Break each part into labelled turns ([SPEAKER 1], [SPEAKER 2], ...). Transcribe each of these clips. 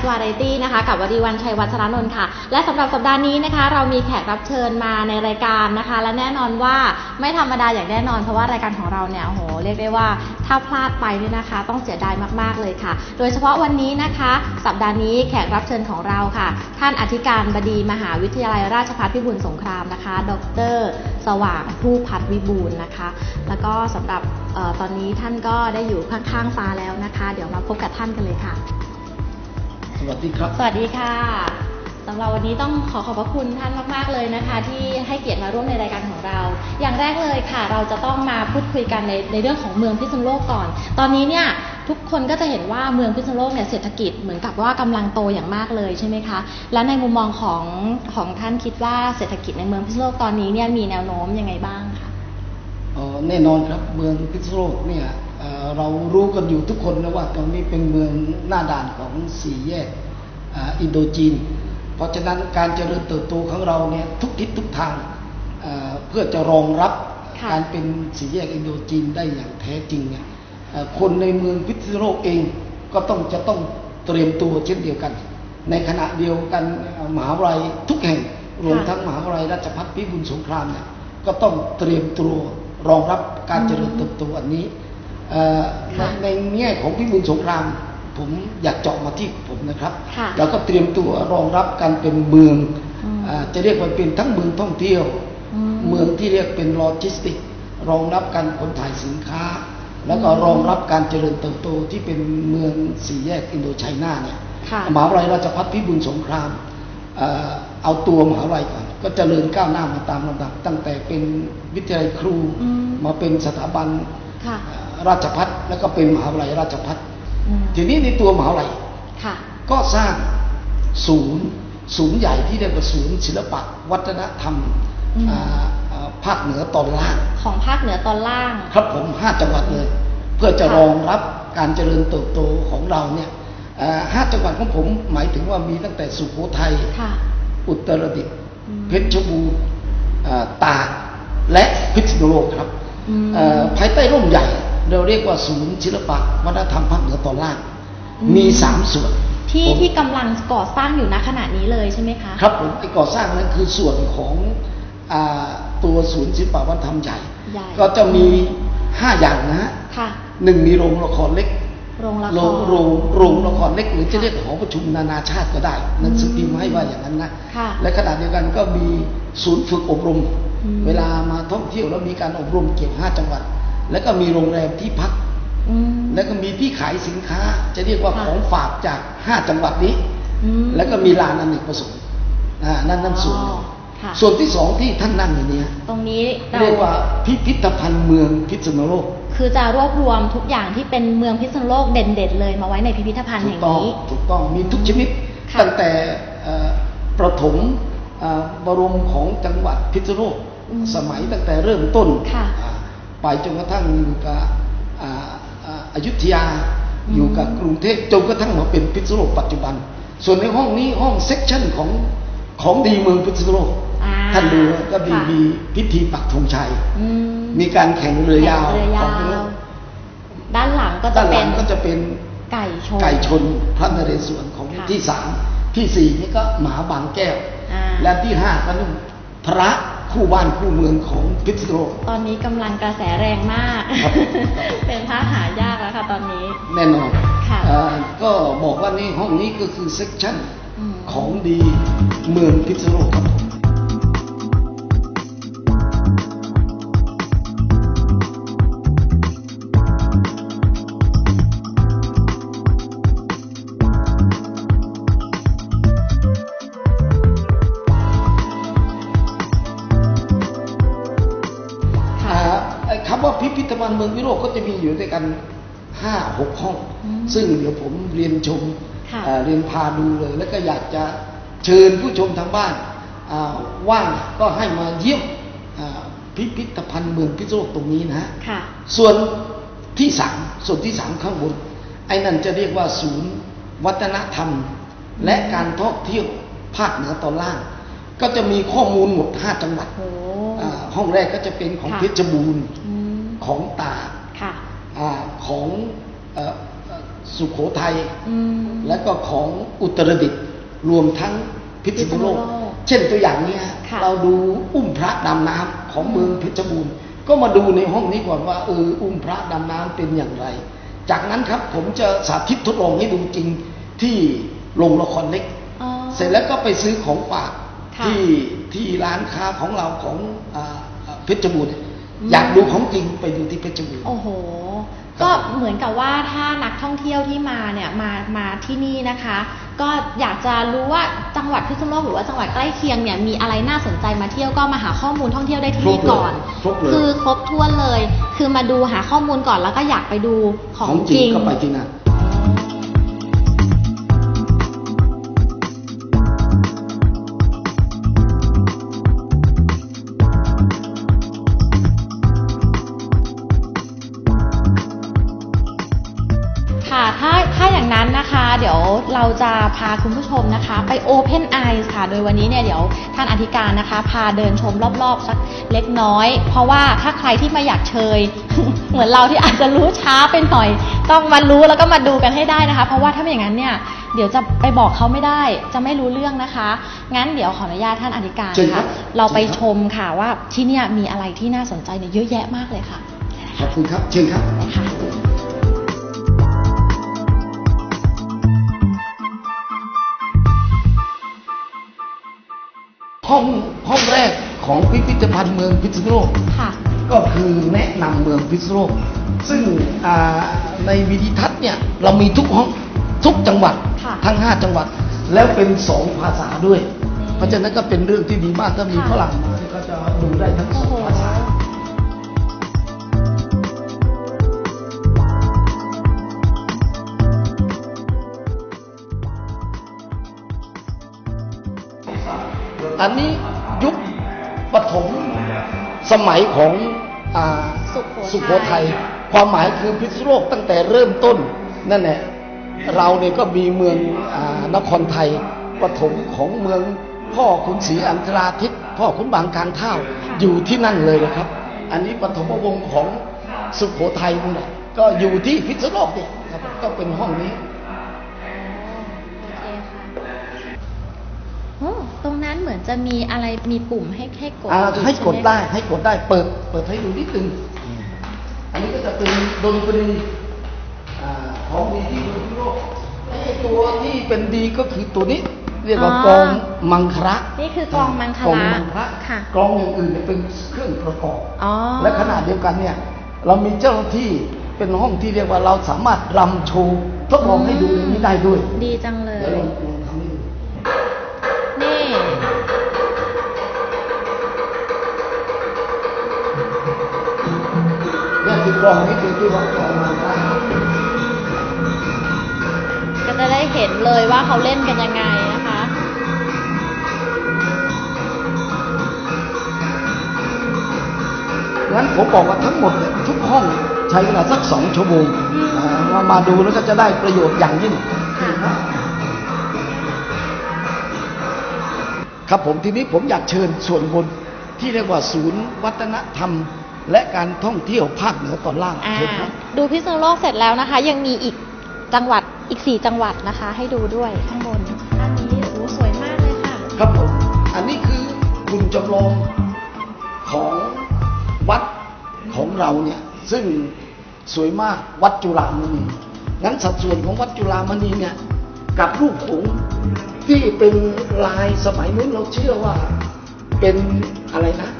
[SPEAKER 1] Open Eyes Variety นะคะกับวดีวันชัยวัชรนนท์ค่ะ และสำหรับสัปดาห์นี้นะคะ เรามีแขกรับเชิญมาในรายการนะคะ และแน่นอนว่าไม่ธรรมดาอย่างแน่นอนเพราะว่ารายการของเราเนี่ยโหเรียกได้ว่าถ้าพลาดไปเนี่ยนะคะ ต้องเสียดายมากๆเลยค่ะ โดยเฉพาะวันนี้นะคะ สัปดาห์นี้แขกรับเชิญของเราค่ะ ท่านอธิการบดีมหาวิทยาลัยราชภัฏพิบูลสงครามนะคะ ดร สว่างผู้พัฒน์วิบูลนะคะ แล้วก็สำหรับออตอนนี้ท่านก็ได้อยู่ข้างๆฟ้าแล้วนะคะ เดี๋ยวมาพบกับท่านกันเลยค่ะ
[SPEAKER 2] สวัสดีครับ
[SPEAKER 1] สวัสดีค่ะสำหรับวันนี้ต้องขอขอบพระคุณท่านมาก ๆ เลยนะคะ ที่ให้เกียรติมาร่วมในรายการของเรา อย่างแรกเลยค่ะ เราจะต้องมาพูดคุยกันในในเรื่องของเมืองพิษณุโลกก่อน ตอนนี้เนี่ยทุกคนก็จะเห็นว่าเมืองพิษณุโลกเนี่ยเศรษฐกิจเหมือนกับว่ากำลังโตอย่างมากเลยใช่ไหมคะ และในมุมมองของของท่านคิดว่าเศรษฐกิจในเมืองพิษณุโลกตอนนี้เนี่ยมีแนวโน้มยังไงบ้างคะ
[SPEAKER 2] เอ่อแน่นอนครับเมืองพิษณุโลกเนี่ย เอ่อเรารู้กันอยู่ทุกคนนะว่าตรงนี้เป็นเมืองหน้าด่านของสี่แยกอ่าอินโดจีน เพราะฉะนั้นการเจริญเติบโตของเราเนี่ยทุกทิศทุกทางเอ่อเพื่อจะรองรับ
[SPEAKER 1] ค่ะ
[SPEAKER 2] การเป็นสี่แยกอินโดจีนได้อย่างแท้จริงเนี่ยเอ่อคนในเมืองพิษณุโลกเองก็ต้องจะต้องเตรียมตัวเช่นเดียวกัน ในขณะเดียวกันเอ่อมหาวิทยาลัยทุกแห่งรวมทั้งมหาวิทยาลัยราชภัฏพิบูลสงครามเนี่ยก็ต้องเตรียมตัวรองรับการเจริญเติบโตอันนี้เอ่อ ใน
[SPEAKER 1] ค่ะ
[SPEAKER 2] ในแง่ของพิบูลสงคราม ผมอยากเจาะมาที่ผมนะครับ
[SPEAKER 1] ค่ะ
[SPEAKER 2] แล้วก็เตรียมตัวรองรับการเป็นเมือง
[SPEAKER 1] อืม
[SPEAKER 2] อ่าจะเรียกว่าเป็นทั้งเมืองท่องเที่ยว
[SPEAKER 1] อืม
[SPEAKER 2] เมืองที่เรียกเป็นโลจิสติก รองรับการขนถ่ายสินค้า แล้วก็รองรับการเจริญเติบโตที่เป็นเมืองสี่แยกอินโดไชน่าเนี่ย
[SPEAKER 1] ค่ะ
[SPEAKER 2] มหาวิทยาลัยราชภัฏพิบูลสงครามเอ่อเอาตัวมหาวิทยาลัยก่อนก็เจริญก้าวหน้ามาตามลำดับ ตั้งแต่เป็นวิทยาลัยครู
[SPEAKER 1] อืม
[SPEAKER 2] มาเป็นสถาบัน
[SPEAKER 1] ค่ะ
[SPEAKER 2] เอ่อ ราชภัฏแล้วก็เป็นมหาวิทยาลัยราชภัฏ
[SPEAKER 1] อืม
[SPEAKER 2] ทีนี้ในตัวมหาวิทยาลัย
[SPEAKER 1] ค่ะ
[SPEAKER 2] ก็สร้างศูนย์ศูนย์ใหญ่ที่เรียกว่าศูนย์ศิลปะ วัฒนธรรม
[SPEAKER 1] อืม
[SPEAKER 2] อ่าอ่าภาคเหนือตอนล่าง
[SPEAKER 1] ของภาคเหนือตอนล่าง
[SPEAKER 2] ครับผมห้าจังหวัดเลย เพื่อจะ
[SPEAKER 1] ค่ะ
[SPEAKER 2] รองรับการเจริญเติบโตของเราเนี่ยเอ่อห้าจังหวัดของผมหมายถึงว่ามีตั้งแต่สุโขทัย
[SPEAKER 1] ค่ะ
[SPEAKER 2] อุตรดิตถ์
[SPEAKER 1] อืม
[SPEAKER 2] เพชรบูรณ์อ่าตากและพิษณุโลกครับ
[SPEAKER 1] อืม
[SPEAKER 2] เอ่อภายใต้ร่มใหญ่ เราเรียกว่าศูนย์ศิลปะวัฒนธรรมภาคเหนือตอนล่าง
[SPEAKER 1] อืม
[SPEAKER 2] มีสามส่วน
[SPEAKER 1] ที่
[SPEAKER 2] ผม
[SPEAKER 1] ที่กำลังก่อสร้างอยู่ณขณะนี้เลยใช่ไหมคะ
[SPEAKER 2] ครับผมไอ้ก่อสร้างนั้นคือส่วนของอาตัวศูนย์ศิลปวัฒนธรรมใหญ่
[SPEAKER 1] ใหญ่
[SPEAKER 2] ก็จะมีห้าอย่างนะฮะ
[SPEAKER 1] ค่ะ
[SPEAKER 2] หนึ่งมีโรงละครเล็ก
[SPEAKER 1] โรงละคร
[SPEAKER 2] โรงโรงโรงละครเล็กหรือจะเรียกหอประชุมนานาชาติก็ได้หนังสือพิมพ์ให้ว่าอย่างนั้นนะ
[SPEAKER 1] ค่ะ
[SPEAKER 2] และขณะเดียวกันก็มีศูนย์ฝึกอบรม
[SPEAKER 1] อืม
[SPEAKER 2] เวลามาท่องเที่ยวแล้วมีการอบรมเกี่ยวห้าจังหวัด แล้วก็มีโรงแรมที่พัก
[SPEAKER 1] อืม
[SPEAKER 2] แล้วก็มีที่ขายสินค้า จะเรียกว่า
[SPEAKER 1] ค่ะ
[SPEAKER 2] ของฝากจากห้าจังหวัดนี้
[SPEAKER 1] อืม
[SPEAKER 2] แล้วก็มีลานอเนกประสงค์อ่านั่นนั่นส่วนหนึ่ง
[SPEAKER 1] อ๋อค่ะ
[SPEAKER 2] ส่วนที่สองที่ท่านนั่งอยู่เนี้
[SPEAKER 1] ตรงนี้เรา
[SPEAKER 2] เรียกว่าพิพิธภัณฑ์เมืองพิษณุโลก
[SPEAKER 1] คือจะรวบรวมทุกอย่างที่เป็นเมืองพิษณุโลกเด่นๆเลยมาไว้ในพิพิธภัณฑ์
[SPEAKER 2] ถู
[SPEAKER 1] แห่
[SPEAKER 2] ก
[SPEAKER 1] ง
[SPEAKER 2] ต้อง
[SPEAKER 1] นี้
[SPEAKER 2] ถูกต้องมีทุกชนิด
[SPEAKER 1] ค่ะ
[SPEAKER 2] ตั้งแต่เอ่อประถมเอ่อบรมของจังหวัดพิษณุโลก
[SPEAKER 1] อืม
[SPEAKER 2] สมัยตั้งแต่เริ่มต้น
[SPEAKER 1] ค่ะ
[SPEAKER 2] อ่า ไปจนกระทั่งอยู่กับอ่าอ่าอยุธยา
[SPEAKER 1] อืม
[SPEAKER 2] อยู่กับกรุงเทพจนกระทั่งมาเป็นพิษณุโลกปัจจุบัน ส่วนในห้องนี้ห้องเซ็กชันของของดีเมืองพิษณุโลก
[SPEAKER 1] อ่า
[SPEAKER 2] ท่านดูก็มี
[SPEAKER 1] ค่ะ
[SPEAKER 2] มีพิธีปักธงชัย
[SPEAKER 1] อืม
[SPEAKER 2] มีการแข่งเรือยาว
[SPEAKER 1] แข่งเรือยา
[SPEAKER 2] ของ
[SPEAKER 1] วด้านหลังก็จะ
[SPEAKER 2] ด้านห
[SPEAKER 1] เป็
[SPEAKER 2] ลั
[SPEAKER 1] น
[SPEAKER 2] งก็จะเป็น
[SPEAKER 1] ไก่ชน
[SPEAKER 2] ไก่ชนพระนเรศวรของ
[SPEAKER 1] ค่ะ
[SPEAKER 2] ที่สามที่สี่นี่ก็หมาบางแก้ว
[SPEAKER 1] อ่า
[SPEAKER 2] และที่ห้าก็นุ่มพระ คู่บ้านคู่เมืองของพิษณุโลก
[SPEAKER 1] ตอนนี้กำลังกระแสแรงมาก
[SPEAKER 2] ครับ
[SPEAKER 1] เป็นพระหายากแล้วค่ะตอนนี้
[SPEAKER 2] แน่นอน
[SPEAKER 1] ค่ะ
[SPEAKER 2] เอ่อก็บอกว่านี่ห้องนี้ก็คือเซกชัน
[SPEAKER 1] อืม
[SPEAKER 2] ของดีเมืองพิษณุโลกครับผม ซึ่งเดี๋ยวผมเรียนชม
[SPEAKER 1] ค่ะ
[SPEAKER 2] เอ่อเรียนพาดูเลย แล้วก็อยากจะเชิญผู้ชมทางบ้านอ่าว่างก็ให้มาเยี่ยมอ่าพิพิธภัณฑ์เมืองพิษณุโลกตรงนี้นะฮะ
[SPEAKER 1] ค่ะ
[SPEAKER 2] ส่วนที่สามส่วนที่สามข้างบน ไอ้นั่นจะเรียกว่าศูนย์วัฒนธรรม และการท่องเที่ยวภาคเหนือตอนล่าง ก็จะมีข้อมูลหมดห้าจังหวัด
[SPEAKER 1] โอ้
[SPEAKER 2] อ่าห้องแรกก็จะเป็นของ
[SPEAKER 1] ค่ะ
[SPEAKER 2] เพชรบูรณ์
[SPEAKER 1] อืม
[SPEAKER 2] ของตาก
[SPEAKER 1] ค่ะ
[SPEAKER 2] อาของ เอ่อเอ่อสุโขทัย
[SPEAKER 1] อืม
[SPEAKER 2] และก็ของอุตรดิตถ์รวมทั้งพิษณุโลก
[SPEAKER 1] พิษณุโลก
[SPEAKER 2] เช่นตัวอย่างเนี้ย
[SPEAKER 1] ค่ะ
[SPEAKER 2] เราดูอุ้มพระดำน้ำของเมืองเพชรบูรณ์ ก็มาดูในห้องนี้ก่อนว่าเอออุ้มพระดำน้ำเป็นอย่างไร จากนั้นครับผมจะสาธิตทดลองให้ดูจริงที่โรงละครเล็ก
[SPEAKER 1] อ๋อ
[SPEAKER 2] เสร็จแล้วก็ไปซื้อของฝาก
[SPEAKER 1] ค่ะ
[SPEAKER 2] ที่ที่ร้านค้าของเราของอ่าอ่าเพชรบูรณ์
[SPEAKER 1] อืม
[SPEAKER 2] อยากดูของจริงไปดูที่เพชรบูรณ์
[SPEAKER 1] โอ้โห
[SPEAKER 2] ครับ
[SPEAKER 1] ก็เหมือนกับว่าถ้านักท่องเที่ยวที่มาเนี่ยมามาที่นี่นะคะ ก็อยากจะรู้ว่าจังหวัดพิษณุโลกหรือว่าจังหวัดใกล้เคียงเนี่ยมีอะไรน่าสนใจมาเที่ยวก็มาหาข้อมูลท่องเที่ยวได้ที่นี่ก่อน
[SPEAKER 2] ครบเลย
[SPEAKER 1] คือครบถ้วนเลย คือมาดูหาข้อมูลก่อนแล้วก็อยากไปดูของ
[SPEAKER 2] ของจ
[SPEAKER 1] จ
[SPEAKER 2] ริ
[SPEAKER 1] ริ
[SPEAKER 2] ง
[SPEAKER 1] ง
[SPEAKER 2] ก็ไปที่นั่น
[SPEAKER 1] เดี๋ยวเราจะพาคุณผู้ชมนะคะ ไป Open Eyes ค่ะ โดยวันนี้เนี่ยเดี๋ยวท่านอธิการนะคะ พาเดินชมรอบๆ สักเล็กน้อย เพราะว่าถ้าใครที่มาอยากเชย เหมือนเราที่อาจจะรู้ช้าไปหน่อย ต้องมารู้แล้วก็มาดูกันให้ได้นะคะ เพราะว่าถ้าไม่อย่างนั้นเนี่ยเดี๋ยวจะไปบอกเขาไม่ได้จะไม่รู้เรื่องนะคะ งั้นเดี๋ยวขออนุญาตท่านอธิการ
[SPEAKER 2] เชิญครั
[SPEAKER 1] ค่ะ
[SPEAKER 2] บ
[SPEAKER 1] เราไป
[SPEAKER 2] เชิญครับ
[SPEAKER 1] ชมค่ะว่าที่เนี่ยมีอะไรที่น่าสนใจเนี่ยเยอะแยะมากเลยค่ะ
[SPEAKER 2] ขอบคุณครับเชิญครับ ห้องห้องแรกของพิพิธภัณฑ์เมืองพิษณุโลก
[SPEAKER 1] ค่ะ
[SPEAKER 2] ก็คือแนะนำเมืองพิษณุโลก ซึ่งอ่าในวิดีทัศน์เนี่ยเรามีทุกห้องทุกจังหวัด
[SPEAKER 1] ค่ะ
[SPEAKER 2] ทั้ง 5 จังหวัด แล้วเป็นสองภาษาด้วย
[SPEAKER 1] อืม
[SPEAKER 2] เพราะฉะนั้นก็เป็นเรื่องที่ดีมากถ้ามี
[SPEAKER 1] ค่ะ
[SPEAKER 2] ฝรั่งมาก็จะดูได้ทั้งส
[SPEAKER 1] โอ้
[SPEAKER 2] อง
[SPEAKER 1] โห
[SPEAKER 2] ภาษา อันนี้ยุคปฐมสมัยของอา
[SPEAKER 1] สุโขทัย
[SPEAKER 2] สุโขทัยความหมายคือพิษณุโลกตั้งแต่เริ่มต้นนั่นแหละเราเนี่ยก็มีเมืองอานครไทยปฐมของเมืองพ่อขุนศรีอันตราทิตพ่อขุนบางการเท่าอยู่ที่นั่นเลยนะครับ อันนี้ปฐมวงศ์ของสุโขทัยนั่นแหละก็อยู่ที่พิษณุโลกเนี่ยครับก็เป็นห้องนี้
[SPEAKER 1] เหมือนจะมีอะไรมีปุ่มให้ให้กด
[SPEAKER 2] อ่า
[SPEAKER 1] อยู่
[SPEAKER 2] ให้กด
[SPEAKER 1] ช่มคะ
[SPEAKER 2] ได้ให้กดได้เปิด เปิดให้ดูนิดนึงอันนี้ก็จะเป็นดนตรีอ่าของดีที่ดูที่โลกไอ้ตัวที่เป็นดีก็คือตัวนี้ เรียกว่ากลองมังคระ
[SPEAKER 1] นี่คือกลองมังค
[SPEAKER 2] กลอง
[SPEAKER 1] ละ
[SPEAKER 2] มังคระ
[SPEAKER 1] ค่ะ
[SPEAKER 2] กลองอย่างอื่นเนี่ยเป็นเครื่องประกอบ
[SPEAKER 1] อ๋อ
[SPEAKER 2] และขณะเดียวกันเนี่ย เรามีเจ้าหน้าที่เป็นห้องที่เรียกว่าเราสามารถรำโชว์ทดลองให้ดูอย่างนี้ได้ด้วย
[SPEAKER 1] ดีจังเลย
[SPEAKER 2] เนี่ยคือกลองนี้คือที่ว่ากลองมังคระ
[SPEAKER 1] ก็จะได้เห็นเลยว่าเขาเล่นกันยังไงนะคะ
[SPEAKER 2] งั้นผมบอกว่าทั้งหมดเนี่ยทุกห้องใช้เวลาสักสองชั่วโมง
[SPEAKER 1] อืม
[SPEAKER 2] อ่ามามาดูแล้วก็จะได้ประโยชน์อย่างยิ่ง
[SPEAKER 1] ค่ะ
[SPEAKER 2] ครับผมทีนี้ผมอยากเชิญส่วนบนที่เรียกว่าศูนย์วัฒนธรรม และการท่องเที่ยวภาคเหนือตอนล่าง
[SPEAKER 1] อ่า
[SPEAKER 2] เชิญครับ
[SPEAKER 1] ดูพิษณุโลกเสร็จแล้วนะคะ ยังมีอีกจังหวัดอีกสี่จังหวัดนะคะ ให้ดูด้วยข้างบนอันนี้โอ้สวยมากเลยค่ะ
[SPEAKER 2] ครับผม อันนี้คือคุณจำลองของวัดของเราเนี่ย ซึ่งสวยมากวัดจุฬามณีงั้นสัดส่วนของวัดจุฬามณีเนี่ย กับรูปผงที่เป็นลายสมัยนู้นเราเชื่อว่าเป็นอะไรนะอ่า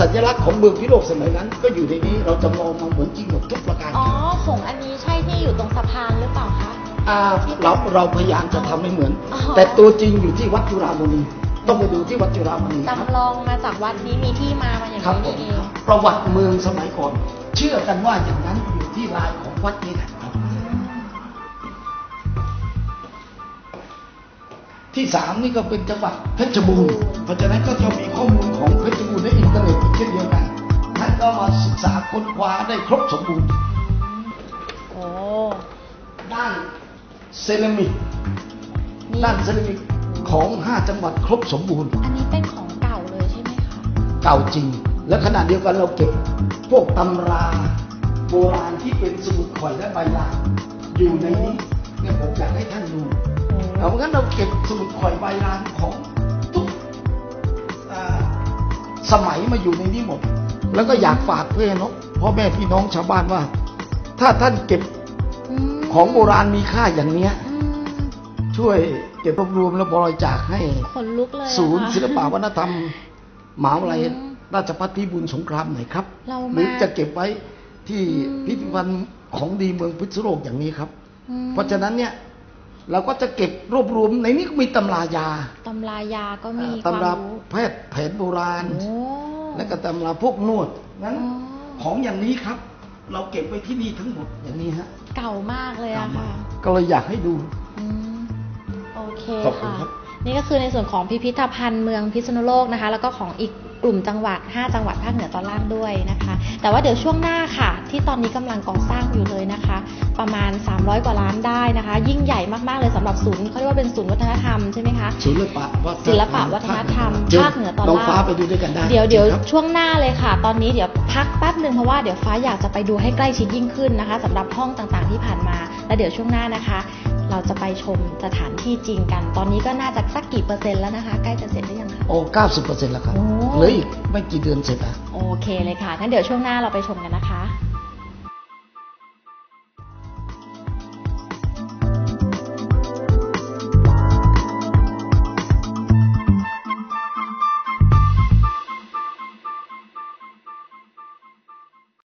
[SPEAKER 2] สัญลักษณ์ของเมืองพิโรกสมัยนั้น ก็อยู่ในนี้เราจำลองมาเหมือนจริงหมดทุกประการ
[SPEAKER 1] อ๋อผงอันนี้ใช่ที่อยู่ตรงสะพานหรือเปล่าคะ
[SPEAKER 2] อ่าเราเราพยายามจะทำให้เหมือน
[SPEAKER 1] อ๋อ
[SPEAKER 2] แต่ตัวจริงอยู่ที่วัดจุฬามณีต้องไปดูที่วัดจุฬามณีครับ
[SPEAKER 1] จำลองมาจากวัดนี้มีที่มามาอย่าง
[SPEAKER 2] ครับผ
[SPEAKER 1] นี้
[SPEAKER 2] ม
[SPEAKER 1] นี่เอง
[SPEAKER 2] ประวัติเมืองสมัยก่อน เชื่อกันว่าอย่างนั้นอยู่ที่ลายของวัดนี้แหละ ที่สามนี่ก็เป็นจังหวัดเพชรบูรณ์เพราะฉะนั้นก็จะมีข้อมูลของเพชรบูรณ์ในอินเทอร์เน็ตอีกเช่นเดียวกันท่านก็มาศึกษาค้นคว้าได้ครบสมบูรณ์
[SPEAKER 1] โอ้
[SPEAKER 2] ด้านเซรามิก
[SPEAKER 1] นี่
[SPEAKER 2] ด้านเซรามิกของห้าจังหวัดครบสมบูรณ์
[SPEAKER 1] อันนี้เป็นของเก่าเลยใช่ไหมคะ
[SPEAKER 2] เก่าจริง และขณะเดียวกันเราเก็บพวกตำราโบราณที่เป็นสมุดข่อยและใบลานอยู่ในนี้เนี่ยผมอยากให้ท่านดู เอางั้นเราเก็บสมุดข่อยใบลานของทุกอ่าสมัยมาอยู่ในนี้หมด แล้วก็อยากฝากเพื่อนพ่อแม่พี่น้องชาวบ้านว่า ถ้าท่านเก็บ
[SPEAKER 1] ม
[SPEAKER 2] ของโบราณมีค่าอย่างเนี้ย
[SPEAKER 1] อืม
[SPEAKER 2] ช่วยเก็บรวบรวมและบริจาคให้
[SPEAKER 1] ขนลุกเลยอะ
[SPEAKER 2] ศูนย์
[SPEAKER 1] ค่ะ
[SPEAKER 2] ศิลปวัฒนธรรมมหาวิทยาลัย
[SPEAKER 1] อืม
[SPEAKER 2] ราชภัฏพิบูลสงครามหน่อยครับ
[SPEAKER 1] เรา
[SPEAKER 2] หรือ
[SPEAKER 1] มา
[SPEAKER 2] จะเก็บไว้ที่
[SPEAKER 1] อืม
[SPEAKER 2] พิพิธภัณฑ์ของดีเมืองพิษณุโลกอย่างนี้ครับ
[SPEAKER 1] อืม
[SPEAKER 2] เพราะฉะนั้นเนี่ย เราก็จะเก็บรวบรวมในนี้ก็มีตำรายา
[SPEAKER 1] ตำรายาก็มีค
[SPEAKER 2] ตำ
[SPEAKER 1] วาม
[SPEAKER 2] รา
[SPEAKER 1] รู้
[SPEAKER 2] แพทย์แผนโบราณ
[SPEAKER 1] โอ้
[SPEAKER 2] และก็ตำราพวกนวดงั้น
[SPEAKER 1] อ๋อ
[SPEAKER 2] ของอย่างนี้ครับ เราเก็บไว้ที่นี่ทั้งหมดอย่างนี้ฮะ
[SPEAKER 1] เก่ามากเลยอะค่ะ
[SPEAKER 2] ก็เลยอยากให้ดู
[SPEAKER 1] อืมโอเค
[SPEAKER 2] ขอบคุณ
[SPEAKER 1] ค่ะ
[SPEAKER 2] ครับ
[SPEAKER 1] นี่ก็คือในส่วนของพิพิธภัณฑ์เมืองพิษณุโลกนะคะ แล้วก็ของอีกกลุ่มจังหวัด 5 จังหวัดภาคเหนือตอนล่างด้วยนะคะ แต่ว่าเดี๋ยวช่วงหน้าค่ะ ที่ตอนนี้กำลังก่อสร้างอยู่เลยนะคะ ประมาณ 300 กว่าล้านได้นะคะ ยิ่งใหญ่มากๆเลยสำหรับศูนย์เขาเรียกว่าเป็นศูนย์วัฒนธรรมใช่ไหมคะ
[SPEAKER 2] ศิลปะวัฒนธรรม
[SPEAKER 1] ศิลปะวัฒนธรรม
[SPEAKER 2] ชิญ
[SPEAKER 1] ภาคเหนือตอน
[SPEAKER 2] น้อง
[SPEAKER 1] ล่าง
[SPEAKER 2] ฟ้าไปดูด้วยกันได้
[SPEAKER 1] เดี๋ยวเดี๋ยว
[SPEAKER 2] ครับ
[SPEAKER 1] ช่วงหน้าเลยค่ะ ตอนนี้เดี๋ยวพักแป๊บหนึ่งเพราะว่าเดี๋ยวฟ้าอยากจะไปดูให้ใกล้ชิดยิ่งขึ้นนะคะสำหรับห้องต่างๆที่ผ่านมา แล้วเดี๋ยวช่วงหน้านะคะ เราจะไปชมสถานที่จริงกัน ตอนนี้ก็น่าจะสักกี่เปอร์เซ็นต์แล้วนะคะ ใกล้จะเสร็จหรือยังคะ
[SPEAKER 2] โอ้เก้าสิบเปอร์เซ็นต์แล้วครับ
[SPEAKER 1] โอ้
[SPEAKER 2] เหลืออีกไม่กี่เดือนเสร็จอะ
[SPEAKER 1] โอเคเลยค่ะงั้นเดี๋ยวช่วงหน้าเราไปชมกันนะคะ